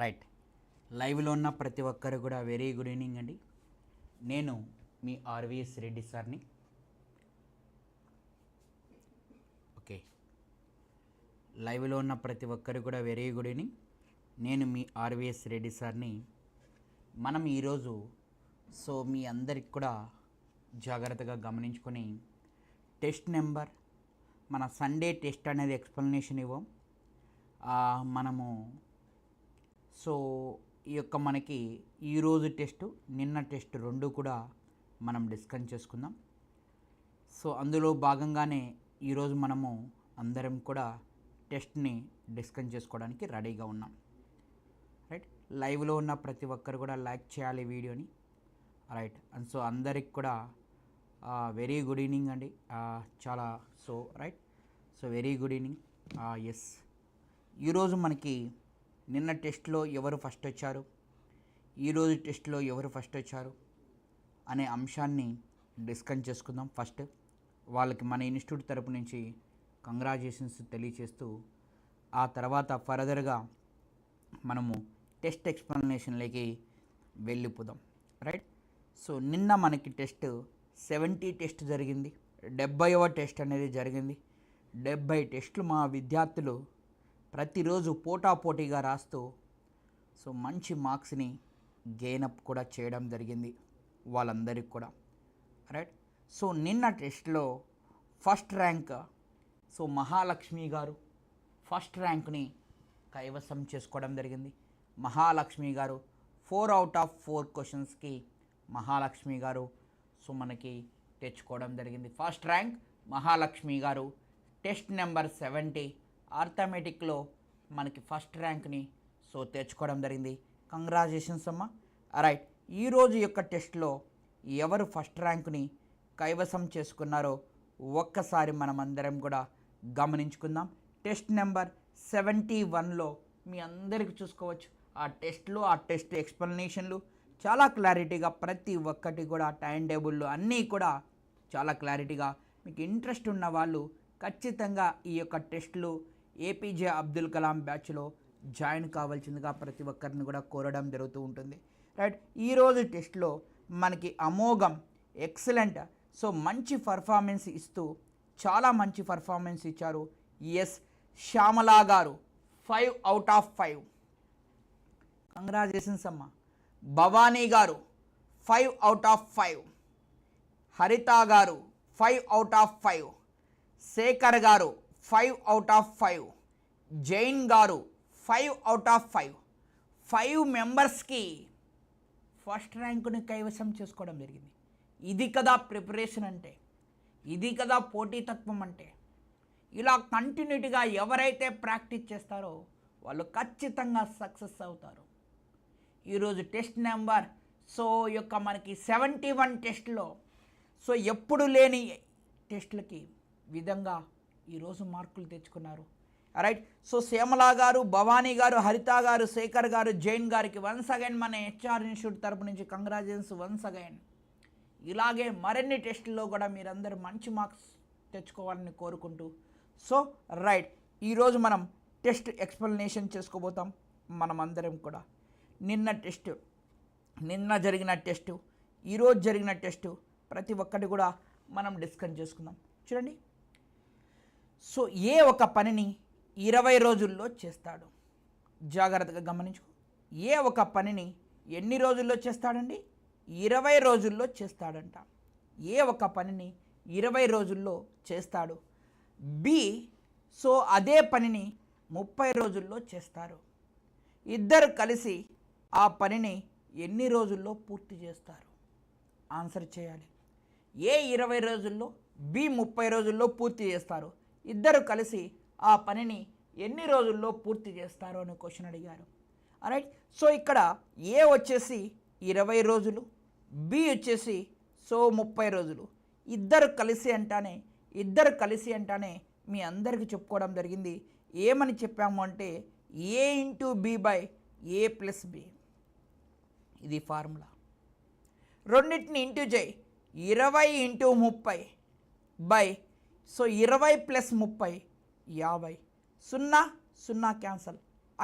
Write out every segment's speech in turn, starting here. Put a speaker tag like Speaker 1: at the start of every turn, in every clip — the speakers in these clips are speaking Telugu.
Speaker 1: రైట్. లైవ్లో ఉన్న ప్రతి ఒక్కరు కూడా వెరీ గుడ్ ఈవినింగ్ అండి. నేను మీ ఆర్విఎస్ రెడ్డి సార్ని. ఓకే. లైవ్లో ఉన్న ప్రతి ఒక్కరు కూడా వెరీ గుడ్ ఈవినింగ్. నేను మీ ఆర్విఎస్ రెడ్డి సార్ని. మనం ఈరోజు సో మీ అందరికి కూడా జాగ్రత్తగా గమనించుకొని టెస్ట్ నెంబర్ మన సండే టెస్ట్ అనేది ఎక్స్ప్లెనేషన్ ఇవ్వం. మనము సో ఈ యొక్క మనకి ఈరోజు టెస్ట్ నిన్న టెస్ట్ రెండు కూడా మనం డిస్కస్ చేసుకుందాం. సో అందులో భాగంగానే ఈరోజు మనము అందరం కూడా టెస్ట్ని డిస్కస్ చేసుకోవడానికి రెడీగా ఉన్నాం. రైట్? లైవ్లో ఉన్న ప్రతి ఒక్కరు కూడా లైక్ చేయాలి వీడియోని. రైట్? అండ్ సో అందరికి కూడా వెరీ గుడ్ ఈవినింగ్ అండి. చాలా so right? So very good evening. Yes. ఈరోజు మనకి నిన్న టెస్ట్లో ఎవరు ఫస్ట్ వచ్చారు? ఈరోజు టెస్ట్లో ఎవరు ఫస్ట్ వచ్చారు? అనే అంశాన్ని డిస్కస్ చేసుకుందాం. ఫస్ట్ వాళ్ళకి మన ఇన్స్టిట్యూట్ తరపు నుంచి కంగ్రాచులేషన్స్ తెలియచేస్తూ ఆ తర్వాత ఫర్దర్గా మనము టెస్ట్ ఎక్స్ప్లెనేషన్లోకి వెళ్ళిపోదాం. రైట్? సో నిన్న మనకి టెస్ట్ సెవెంటీ టెస్ట్ జరిగింది. డెబ్బైవ టెస్ట్ అనేది జరిగింది. డెబ్బై టెస్టులు మా విద్యార్థులు ప్రతిరోజు పోటాపోటీగా రాస్తూ సో మంచి మార్క్స్ని గెయిన్ అప్ కూడా చేయడం జరిగింది వాళ్ళందరికీ కూడా. రైట్? సో నిన్న టెస్ట్లో ఫస్ట్ ర్యాంక్ సో మహాలక్ష్మి గారు ఫస్ట్ ర్యాంక్ని కైవసం చేసుకోవడం జరిగింది. మహాలక్ష్మి గారు ఫోర్ అవుట్ ఆఫ్ ఫోర్ క్వశ్చన్స్కి మహాలక్ష్మి గారు సో మనకి తెచ్చుకోవడం జరిగింది. ఫస్ట్ ర్యాంక్ మహాలక్ష్మి గారు టెస్ట్ నెంబర్ సెవెంటీ ఆర్థమెటిక్లో మనకి ఫస్ట్ ర్యాంక్ని సో తెచ్చుకోవడం జరిగింది. కంగ్రాచులేషన్స్ అమ్మ. రైట్ ఈరోజు యొక్క టెస్ట్లో ఎవరు ఫస్ట్ ర్యాంకుని కైవసం చేసుకున్నారో ఒక్కసారి మనం అందరం కూడా గమనించుకుందాం. టెస్ట్ నెంబర్ సెవెంటీ వన్లో మీ అందరికీ చూసుకోవచ్చు. ఆ టెస్ట్లో ఆ టెస్ట్ ఎక్స్ప్లెనేషన్లు చాలా క్లారిటీగా ప్రతి ఒక్కటి కూడా టైం టేబుల్లు అన్నీ కూడా చాలా క్లారిటీగా మీకు ఇంట్రెస్ట్ ఉన్న వాళ్ళు ఖచ్చితంగా ఈ యొక్క టెస్ట్లు ఏపీజే అబ్దుల్ కలాం బ్యాచ్లో జాయిన్ కావాల్సిందిగా ప్రతి ఒక్కరిని కూడా కోరడం జరుగుతూ ఉంటుంది. రైట్ ఈరోజు టెస్ట్లో మనకి అమోఘం ఎక్సలెంట్. సో మంచి పర్ఫార్మెన్స్ ఇస్తూ చాలా మంచి పర్ఫార్మెన్స్ ఇచ్చారు ఎస్ శ్యామలా గారు. Five out of five congratulations అమ్మ. భవానీ గారు five out of five Haritha గారు five out of five Shekar గారు five out of five. Jain గారు five out of five. Five మెంబర్స్కి ఫస్ట్ ర్యాంకుని కైవసం చేసుకోవడం జరిగింది. ఇది కదా ప్రిపరేషన్ అంటే. ఇది కదా పోటీతత్వం అంటే. ఇలా కంటిన్యూటీగా ఎవరైతే ప్రాక్టీస్ చేస్తారో వాళ్ళు ఖచ్చితంగా సక్సెస్ అవుతారు. ఈరోజు టెస్ట్ నెంబర్ సో యొక్క మనకి సెవెంటీ వన్ టెస్ట్లో సో ఎప్పుడు లేని టెస్టులకి విధంగా ఈరోజు మార్కులు తెచ్చుకున్నారు. రైట్ సో శ్యామలా గారు భవానీ గారు హరిత గారు శేఖర్ గారు జైన్ గారికి వన్స్ అగైన్ మన హెచ్ఆర్ ఇన్స్టిట్యూట్ తరపు నుంచి కంగ్రాచులేషన్స్ వన్స్ అగైన్ ఇలాగే మరిన్ని టెస్టుల్లో కూడా మీరందరూ మంచి మార్క్స్ తెచ్చుకోవాలని కోరుకుంటూ. సో రైట్ ఈరోజు మనం టెస్ట్ ఎక్స్ప్లెనేషన్ చేసుకోబోతాం మనం అందరం కూడా. నిన్న టెస్ట్ నిన్న జరిగిన టెస్టు ఈరోజు జరిగిన టెస్టు ప్రతి ఒక్కటి కూడా మనం డిస్కస్ చేసుకుందాం. చూడండి. సో ఏ ఒక పనిని ఇరవై రోజుల్లో చేస్తాడు. జాగ్రత్తగా గమనించుకో. ఏ ఒక పనిని ఎన్ని రోజుల్లో చేస్తాడండి? ఇరవై రోజుల్లో చేస్తాడంట. ఏ ఒక పనిని ఇరవై రోజుల్లో చేస్తాడు. బి సో అదే పనిని ముప్పై రోజుల్లో చేస్తారు. ఇద్దరు కలిసి ఆ పనిని ఎన్ని రోజుల్లో పూర్తి చేస్తారు? ఆన్సర్ చేయాలి. ఏ ఇరవై రోజుల్లో బి ముప్పై రోజుల్లో పూర్తి చేస్తారు. ఇద్దరు కలిసి ఆ పనిని ఎన్ని రోజుల్లో పూర్తి చేస్తారు అని క్వశ్చన్ అడిగారు. రైట్ సో ఇక్కడ ఏ వచ్చేసి ఇరవై రోజులు బి వచ్చేసి సో ముప్పై రోజులు. ఇద్దరు కలిసి అంటానే ఇద్దరు కలిసి అంటానే మీ అందరికీ చెప్పుకోవడం జరిగింది. ఏమని చెప్పాము అంటే a into b by a plus b ఇది ఫార్ములా. రెండింటిని ఇంటూ చేయి ఇరవై ఇంటూ ముప్పై బై సో ఇరవై ప్లస్ ముప్పై యాభై. సున్నా సున్నా క్యాన్సల్.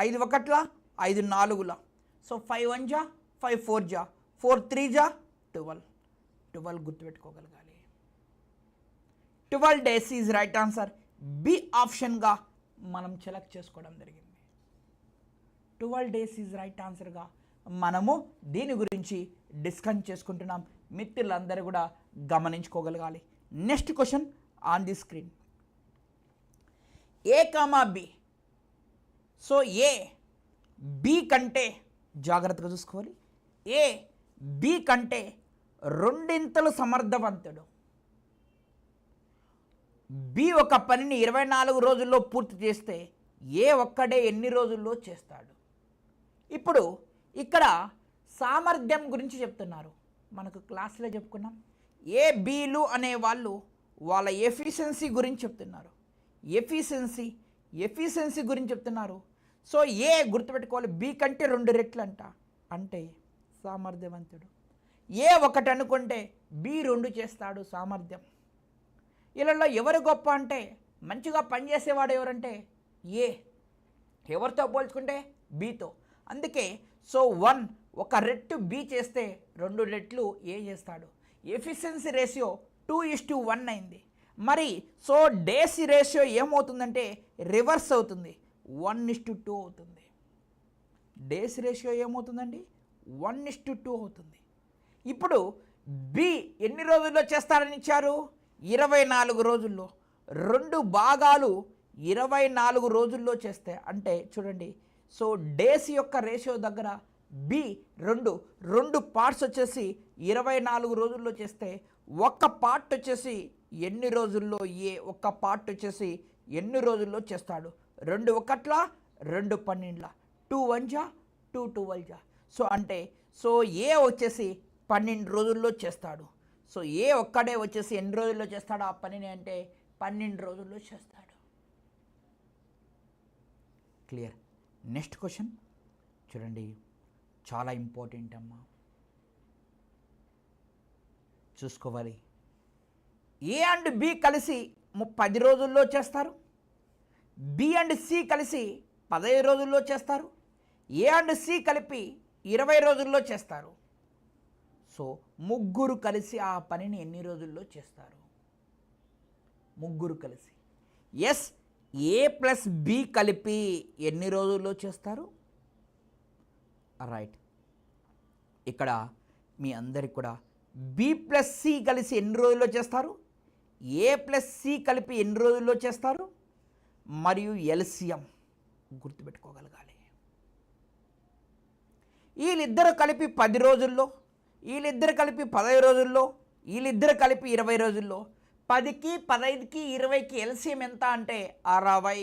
Speaker 1: ఐదు ఒకట్లా ఐదు నాలుగుల. సో ఫైవ్ వన్ జా ఫైవ్ ఫోర్ జా ఫోర్ త్రీ జా twelve. Twelve గుర్తుపెట్టుకోగలగాలి. Twelve days is right answer. B ఆప్షన్గా మనం సెలెక్ట్ చేసుకోవడం జరిగింది. ట్వెల్వ్ డేస్ ఈజ్ రైట్ ఆన్సర్గా మనము దీని గురించి డిస్కస్ చేసుకుంటున్నాం. మిత్రులందరూ కూడా గమనించుకోగలగాలి. Next question on the screen a comma b so a b కంటే జాగ్రత్తగా చూసుకోవాలి. ఏ బి కంటే రెండింతలు సమర్థవంతుడు. బి ఒక పనిని ఇరవై నాలుగు రోజుల్లో పూర్తి చేస్తే ఏ ఒక్కడే ఎన్ని రోజుల్లో చేస్తాడు? ఇప్పుడు ఇక్కడ సామర్థ్యం గురించి చెప్తున్నారు. మనకు క్లాస్లో చెప్పుకున్నాం. ఏ బీలు అనే వాళ్ళు వాళ్ళ ఎఫిషియన్సీ గురించి చెప్తున్నారు. ఎఫిషియన్సీ ఎఫిషియన్సీ గురించి చెప్తున్నారు. సో ఏ గుర్తుపెట్టుకోవాలి. బి కంటే రెండు రెట్లు అంట అంటే సామర్థ్యవంతుడు. ఏ ఒకటి అనుకుంటే బి రెండు చేస్తాడు సామర్థ్యం. వీళ్ళల్లో ఎవరు గొప్ప అంటే మంచిగా పనిచేసేవాడు ఎవరంటే ఏ ఎవరితో పోల్చుకుంటే? బీతో అందుకే సో వన్ ఒక రెట్టు బి చేస్తే రెండు రెట్లు ఏ చేస్తాడు. Efficiency ratio two is to one అయింది. మరి సో డేసి రేషియో ఏమవుతుందంటే రివర్స్ అవుతుంది. వన్ ఇస్ టు టూ అవుతుంది. డేస్ రేషియో ఏమవుతుందండి? వన్ ఇస్ టు టూ అవుతుంది. ఇప్పుడు బి ఎన్ని రోజుల్లో చేస్తారని ఇచ్చారు? ఇరవై నాలుగు రోజుల్లో. రెండు భాగాలు ఇరవై నాలుగు రోజుల్లో చేస్తే అంటే చూడండి సో డేస్ యొక్క రేషియో దగ్గర బి రెండు రెండు పార్ట్స్ వచ్చేసి ఇరవై నాలుగు రోజుల్లో చేస్తే ఒక్క పార్ట్ వచ్చేసి ఎన్ని రోజుల్లో ఏ ఒక్క పార్ట్ వచ్చేసి ఎన్ని రోజుల్లో చేస్తాడు? రెండు ఒకట్లా రెండు పన్నెండులా. టూ వన్ జా టూ టూ జా సో అంటే సో ఏ వచ్చేసి పన్నెండు రోజుల్లో చేస్తాడు? సో ఏ ఒక్కడే వచ్చేసి ఎన్ని రోజుల్లో చేస్తాడు ఆ పనిని అంటే పన్నెండు రోజుల్లో చేస్తాడు. క్లియర్? Next question. చూడండి. చాలా ఇంపార్టెంట్ అమ్మా. చూసుకోవాలి. ఏ అండ్ బి కలిసి పది రోజుల్లో చేస్తారు? బి అండ్ సి కలిసి పదహైదు రోజుల్లో చేస్తారు? ఏ అండ్ సి కలిపి ఇరవై రోజుల్లో చేస్తారు? సో ముగ్గురు కలిసి ఆ పనిని ఎన్ని రోజుల్లో చేస్తారు? ముగ్గురు కలిసి. ఎస్ ఏ ప్లస్ బి కలిపి ఎన్ని రోజుల్లో చేస్తారు? రైట్ ఇక్కడ మీ అందరికి కూడా బి ప్లస్ సి కలిసి ఎన్ని రోజుల్లో చేస్తారు? ఏ ప్లస్ సి కలిపి ఎన్ని రోజుల్లో చేస్తారు? మరియు ఎల్సిఎం గుర్తుపెట్టుకోగలగాలి. వీళ్ళిద్దరు కలిపి పది రోజుల్లో వీళ్ళిద్దరు కలిపి పదహైదు రోజుల్లో వీళ్ళిద్దరు కలిపి ఇరవై రోజుల్లో పదికి పదహైదుకి ఇరవైకి ఎల్సిఎం ఎంత అంటే అరవై.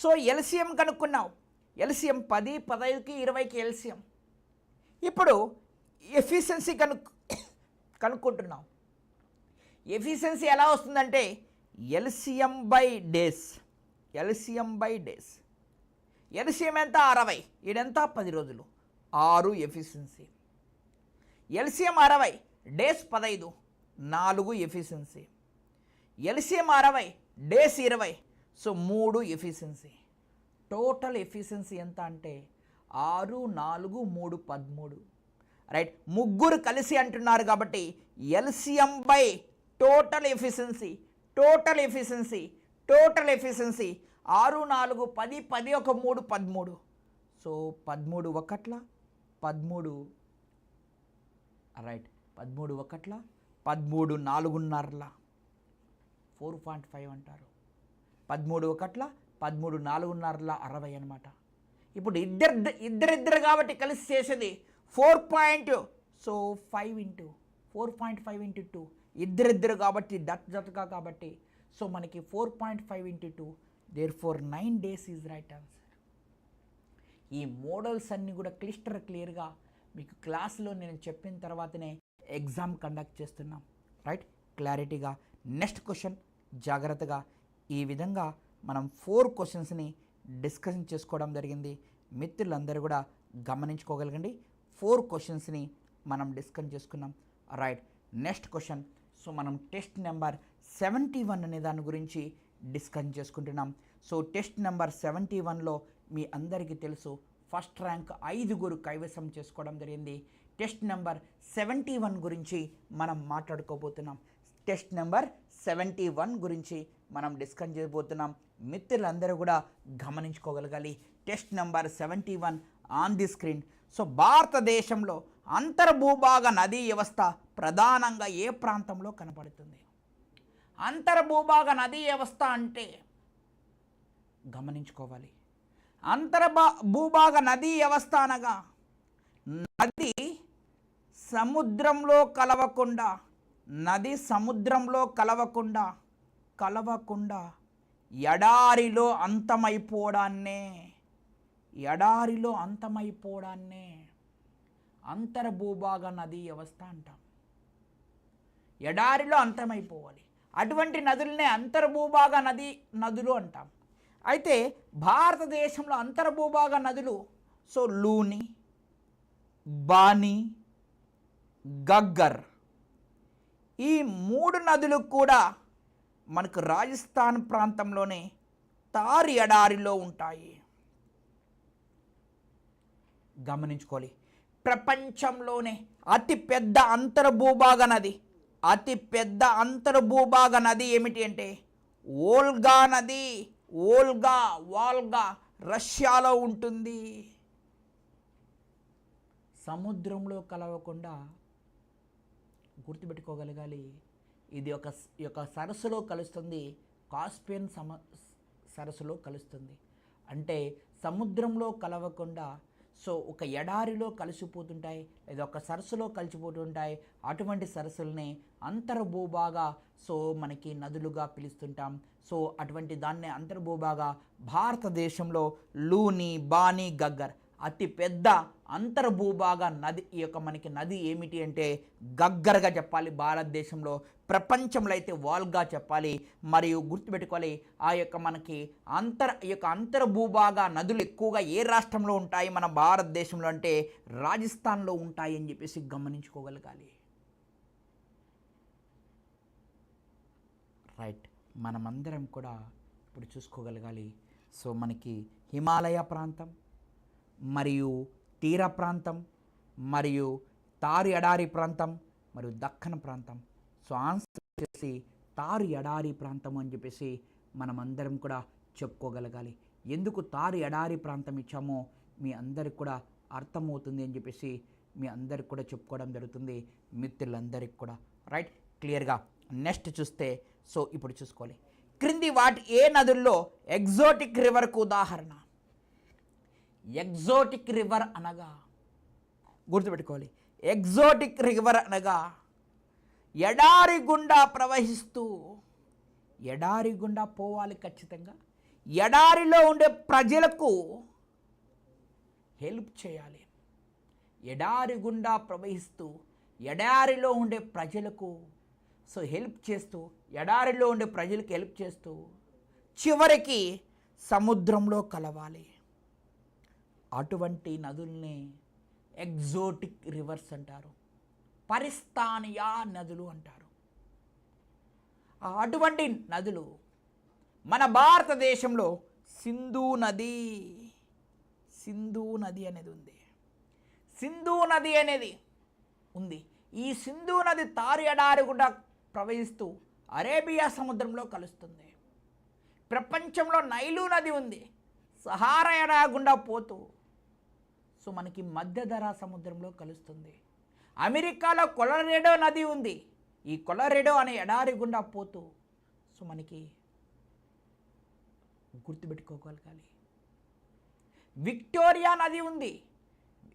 Speaker 1: సో ఎల్సిఎం కనుక్కున్నావు ఎల్సిఎం పది పదహైదుకి ఇరవైకి ఎల్సిఎం. ఇప్పుడు ఎఫిషియన్సీ కను కనుక్కుంటున్నాం. ఎఫిషియన్సీ ఎలా వస్తుందంటే LCM by days. LCM by days. LCM ఎంత? అరవై. ఈడెంత? పది రోజులు. ఆరు ఎఫిషియన్సీ. ఎల్సిఎం అరవై డేస్ పదైదు నాలుగు ఎఫిషియన్సీ. ఎల్సిఎం అరవై డేస్ ఇరవై సో మూడు ఎఫిషియన్సీ. టోటల్ ఎఫిషియన్సీ ఎంత అంటే ఆరు నాలుగు మూడు పదమూడు. రైట్? ముగ్గురు కలిసి అంటున్నారు కాబట్టి LCM by total efficiency total efficiency total efficiency. ఆరు నాలుగు పది పది ఒక మూడు పదమూడు. సో పదమూడు ఒకట్ల పదమూడు రైట్ పదమూడు ఒకట్ల పదమూడు నాలుగున్నరల. ఫోర్ పాయింట్ ఫైవ్ అంటారు. పదమూడు ఒకట్ల పదమూడు నాలుగున్నరల అరవై అనమాట ఇప్పుడు ఇద్దరు ఇద్దరిద్దరు కాబట్టి కలిసి చేసేది four point so five into four point five into two. ఇద్దరిద్దరు కాబట్టి దట్ జతగా కాబట్టి సో మనకి four point five into two. There four nine days is right answer ఈ మోడల్స్ అన్నీ కూడా క్లిస్టర్ క్లియర్గా మీకు క్లాస్లో నేను చెప్పిన తర్వాతనే ఎగ్జామ్ కండక్ట్ చేస్తున్నాం. రైట్? క్లారిటీగా. నెక్స్ట్ క్వశ్చన్ జాగ్రత్తగా ఈ విధంగా మనం ఫోర్ క్వశ్చన్స్ని డిస్కషన్ చేసుకోవడం జరిగింది. మిత్రులందరూ కూడా గమనించుకోగలగండి. ఫోర్ క్వశ్చన్స్ని మనం డిస్కస్ చేసుకున్నాం. రైట్. Next question. సో మనం టెస్ట్ నెంబర్ సెవెంటీ వన్ అనే దాని గురించి డిస్కస్ చేసుకుంటున్నాం. సో టెస్ట్ నెంబర్ సెవెంటీ వన్లో మీ అందరికీ తెలుసు ఫస్ట్ ర్యాంక్ ఐదుగురు కైవసం చేసుకోవడం జరిగింది. టెస్ట్ నెంబర్ సెవెంటీ వన్ గురించి మనం మాట్లాడుకోబోతున్నాం. టెస్ట్ నెంబర్ సెవెంటీ వన్ గురించి మనం డిస్కస్ చేయబోతున్నాం. మిత్రులందరూ కూడా గమనించుకోగలగాలి. Test number seventy one on the screen. So భారతదేశంలో అంతర్భూభాగ నదీ వ్యవస్థ ప్రధానంగా ఏ ప్రాంతంలో కనపడుతుంది? అంతర్భూభాగ నదీ వ్యవస్థ అంటే గమనించుకోవాలి. అంతర్భా భూభాగ నదీ వ్యవస్థ అనగా నది సముద్రంలో కలవకుండా నది సముద్రంలో కలవకుండా కలవకుండా ఎడారిలో అంతమైపోవడాన్నే ఎడారిలో అంతమైపోవడాన్నే అంతర్భూభాగ నదీ వ్యవస్థ అంటాం. ఎడారిలో అంతమైపోవాలి. అటువంటి నదులనే అంతర్భూభాగ నది నదులు అంటాం. అయితే భారతదేశంలో అంతర్భూభాగ నదులు సో లూని బాని గగ్గర్ ఈ మూడు నదులు కూడా మనకు రాజస్థాన్ ప్రాంతంలోనే తారి ఎడారిలో ఉంటాయి. గమనించుకోవాలి. ప్రపంచంలోనే అతి పెద్ద అంతర్భూభాగ నది. అతి పెద్ద అంతర్భూభాగ నది ఏమిటి అంటే ఓల్గా నది. ఓల్గా వాల్గా రష్యాలో ఉంటుంది. సముద్రంలో కలవకుండా గుర్తుపెట్టుకోగలగాలి. ఇది ఒక యొక్క సరస్సులో కలుస్తుంది కాస్పియన్ సమ సరస్సులో కలుస్తుంది. అంటే సముద్రంలో కలవకుండా సో ఒక ఎడారిలో కలిసిపోతుంటాయి లేదా ఒక సరస్సులో కలిసిపోతుంటాయి అటువంటి సరస్సుల్ని అంతర్భూభాగా సో మనకి నదులుగా పిలుస్తుంటాం. సో అటువంటి దాన్నే అంతర్భూభాగా భారతదేశంలో లూని బాని గగ్గర్ అతిపెద్ద అంతర్భూభాగ నది ఈ యొక్క మనకి నది ఏమిటి అంటే గగ్గరగా చెప్పాలి. భారతదేశంలో ప్రపంచంలో అయితే వాల్గా చెప్పాలి. మరియు గుర్తుపెట్టుకోవాలి ఆ యొక్క మనకి అంతర్ ఈ యొక్క అంతర్భూభాగ నదులు ఎక్కువగా ఏ రాష్ట్రంలో ఉంటాయి? మన భారతదేశంలో అంటే రాజస్థాన్లో ఉంటాయి అని చెప్పేసి గమనించుకోగలగాలి. రైట్ మనమందరం కూడా ఇప్పుడు చూసుకోగలగాలి. సో మనకి హిమాలయ ప్రాంతం మరియు తీర ప్రాంతం మరియు తారు ఎడారి ప్రాంతం మరియు దక్కన ప్రాంతం. సో ఆన్సర్ వచ్చేసి తారు ఎడారి ప్రాంతం అని చెప్పేసి మనమందరం కూడా చెప్పుకోగలగాలి. ఎందుకు తారు ఎడారి ప్రాంతం ఇచ్చామో మీ అందరికి కూడా అర్థమవుతుంది అని చెప్పేసి మీ అందరికి కూడా చెప్పుకోవడం జరుగుతుంది మిత్రులందరికీ కూడా. రైట్ క్లియర్గా నెక్స్ట్ చూస్తే సో ఇప్పుడు చూసుకోవాలి. క్రింది వాటి ఏ నదుల్లో ఎగ్జోటిక్ రివర్కు ఉదాహరణ? ఎగ్జోటిక్ రివర్ అనగా? గుర్తుపెట్టుకోవాలి. ఎగ్జోటిక్ రివర్ అనగా? ఎడారి గుండా ప్రవహిస్తూ ఎడారి గుండా పోవాలి ఖచ్చితంగా. ఎడారిలో ఉండే ప్రజలకు హెల్ప్ చేయాలి. ఎడారి గుండా ప్రవహిస్తూ ఎడారిలో ఉండే ప్రజలకు సో హెల్ప్ చేస్తూ ఎడారిలో ఉండే ప్రజలకు హెల్ప్ చేస్తూ చివరికి సముద్రంలో కలవాలి. అటువంటి నదుల్ని ఎగ్జోటిక్ రివర్స్ అంటారు. పరిస్థానియా నదులు అంటారు. ఆ అటువంటి నదులు మన భారతదేశంలో సింధు నది సింధు నది అనేది ఉంది. సింధు నది అనేది ఉంది. ఈ సింధు నది తారు ఎడారి గుండా ప్రవహిస్తూ అరేబియా సముద్రంలో కలుస్తుంది. ప్రపంచంలో నైలు నది ఉంది. సహారా ఎడారి గుండా పోతూ సో మనకి మధ్యధరా సముద్రంలో కలుస్తుంది. అమెరికాలో కొలరెడో నది ఉంది. ఈ కొలరెడో అనే ఎడారి గుండా పోతూ సో మనకి గుర్తుపెట్టుకోగలగాలి. విక్టోరియా నది ఉంది.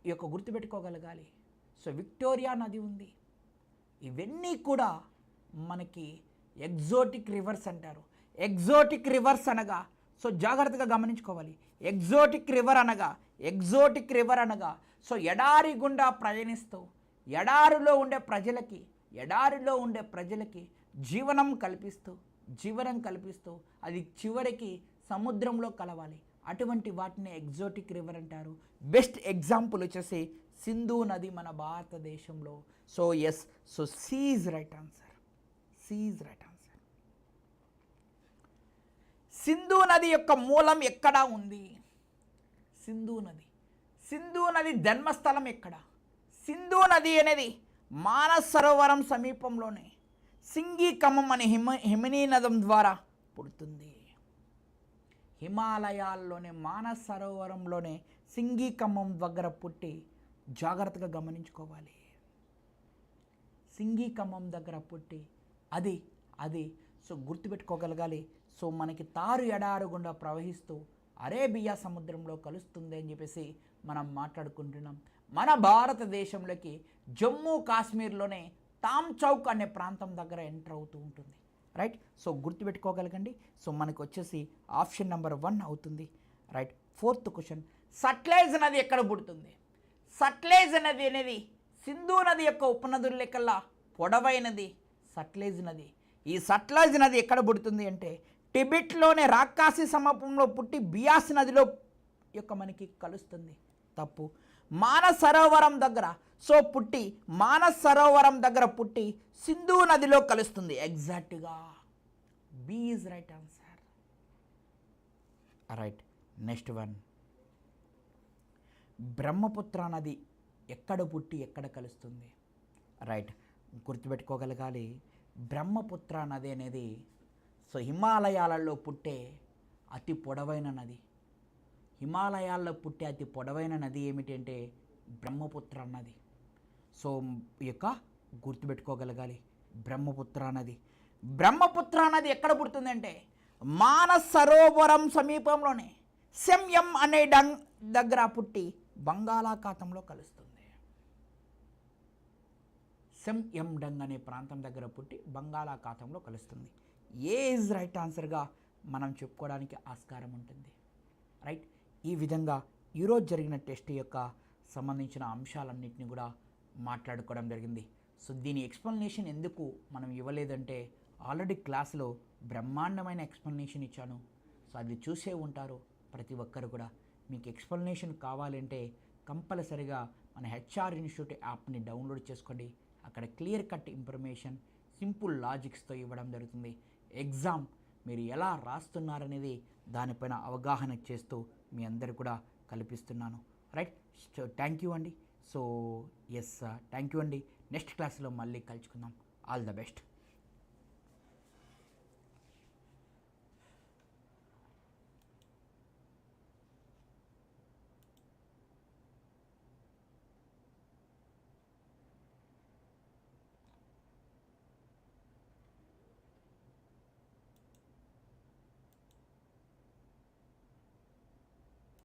Speaker 1: ఈ యొక్క గుర్తుపెట్టుకోగలగాలి. సో విక్టోరియా నది ఉంది. ఇవన్నీ కూడా మనకి ఎగ్జోటిక్ రివర్స్ అంటారు. ఎగ్జోటిక్ రివర్స్ అనగా సో జాగ్రత్తగా గమనించుకోవాలి. ఎగ్జోటిక్ రివర్ అనగా ఎగ్జోటిక్ రివర్ అనగా సో ఎడారి గుండా ప్రయాణిస్తూ ఎడారిలో ఉండే ప్రజలకి ఎడారిలో ఉండే ప్రజలకి జీవనం కల్పిస్తూ జీవనం కల్పిస్తూ అది చివరికి సముద్రంలో కలవాలి. అటువంటి వాటిని ఎగ్జోటిక్ రివర్ అంటారు. బెస్ట్ ఎగ్జాంపుల్ వచ్చేసి సింధు నది మన భారతదేశంలో. So yes so C's right answer. C's right answer. Sindhu నది యొక్క మూలం ఎక్కడ ఉంది? సింధు నది. సింధు నది జన్మస్థలం ఎక్కడ? సింధు నది అనేది మానస్ సరోవరం సమీపంలోనే సింగీకమం అనే హిమ హిమనీ నదం ద్వారా పుడుతుంది. హిమాలయాల్లోనే మానస్ సరోవరంలోనే సింగీకమ్మం దగ్గర పుట్టి జాగ్రత్తగా గమనించుకోవాలి. సింగీకమ్మం దగ్గర పుట్టి అది అది. సో గుర్తుపెట్టుకోగలగాలి. సో మనకి తారు ఎడారు గుండా ప్రవహిస్తూ అరేబియా సముద్రంలో కలుస్తుంది అని చెప్పేసి మనం మాట్లాడుకుంటున్నాం. మన భారతదేశంలోకి జమ్మూ కాశ్మీర్లోనే తామ్ చౌక్ అనే ప్రాంతం దగ్గర ఎంటర్ అవుతూ ఉంటుంది. రైట్? సో గుర్తుపెట్టుకోగలగండి. సో మనకు వచ్చేసి ఆప్షన్ నెంబర్ వన్ అవుతుంది. రైట్? Fourth question. సట్లైజ్ నది ఎక్కడ పుడుతుంది? సట్లైజ్ నది అనేది సింధు నది యొక్క ఉపనదుల లెక్కల్లా పొడవైనది. సట్లైజ్ నది. ఈ సట్లైజ్ నది ఎక్కడ పుడుతుంది అంటే టిబెట్లోనే రాక్కాసి సమీపంలో పుట్టి బియాస్ నదిలో యొక్క మనకి కలుస్తుంది. తప్పు. మానస్ సరోవరం దగ్గర సో పుట్టి మానస్ సరోవరం దగ్గర పుట్టి సింధు నదిలో కలుస్తుంది. ఎగ్జాక్ట్గా b is right answer right next one Brahmaputra నది ఎక్కడ పుట్టి ఎక్కడ కలుస్తుంది? రైట్ గుర్తుపెట్టుకోగలగాలి. బ్రహ్మపుత్ర నది అనేది సో హిమాలయాలలో పుట్టే అతి పొడవైన నది. హిమాలయాల్లో పుట్టే అతి పొడవైన నది ఏమిటంటే బ్రహ్మపుత్ర నది. సో ఈ యొక్క గుర్తుపెట్టుకోగలగాలి. బ్రహ్మపుత్ర నది. బ్రహ్మపుత్ర నది ఎక్కడ పుడుతుందంటే మానస్ సరోవరం సమీపంలోనే సెంఎం అనే డంగ్ దగ్గర పుట్టి బంగాళాఖాతంలో కలుస్తుంది. సెమ్ ఎం డంగ్ అనే ప్రాంతం దగ్గర పుట్టి బంగాళాఖాతంలో కలుస్తుంది. ఏ ఇస్ రైట్ ఆన్సర్గా మనం చెప్పుకోవడానికి ఆస్కారం ఉంటుంది. రైట్? ఈ విధంగా ఈరోజు జరిగిన టెస్ట్ యొక్క సంబంధించిన అంశాలన్నింటినీ కూడా మాట్లాడుకోవడం జరిగింది. సో దీని ఎక్స్ప్లెనేషన్ ఎందుకు మనం ఇవ్వలేదంటే ఆల్రెడీ క్లాస్లో బ్రహ్మాండమైన ఎక్స్ప్లెనేషన్ ఇచ్చాను. సో అది చూసే ఉంటారు ప్రతి ఒక్కరు కూడా. మీకు ఎక్స్ప్లెనేషన్ కావాలంటే కంపల్సరిగా మన హెచ్ఆర్ ఇన్స్టిట్యూట్ యాప్ని డౌన్లోడ్ చేసుకోండి. అక్కడ క్లియర్ కట్ ఇన్ఫర్మేషన్ సింపుల్ లాజిక్స్తో ఇవ్వడం జరుగుతుంది. ఎగ్జామ్ మీరు ఎలా రాస్తున్నారనేది దానిపైన అవగాహన చేస్తూ మీ అందరు కూడా కల్పిస్తున్నాను. రైట్? సో థ్యాంక్ యూ అండి. సో ఎస్ థ్యాంక్ యూ అండి. నెక్స్ట్ క్లాస్లో మళ్ళీ కలుసుకుందాం. All the best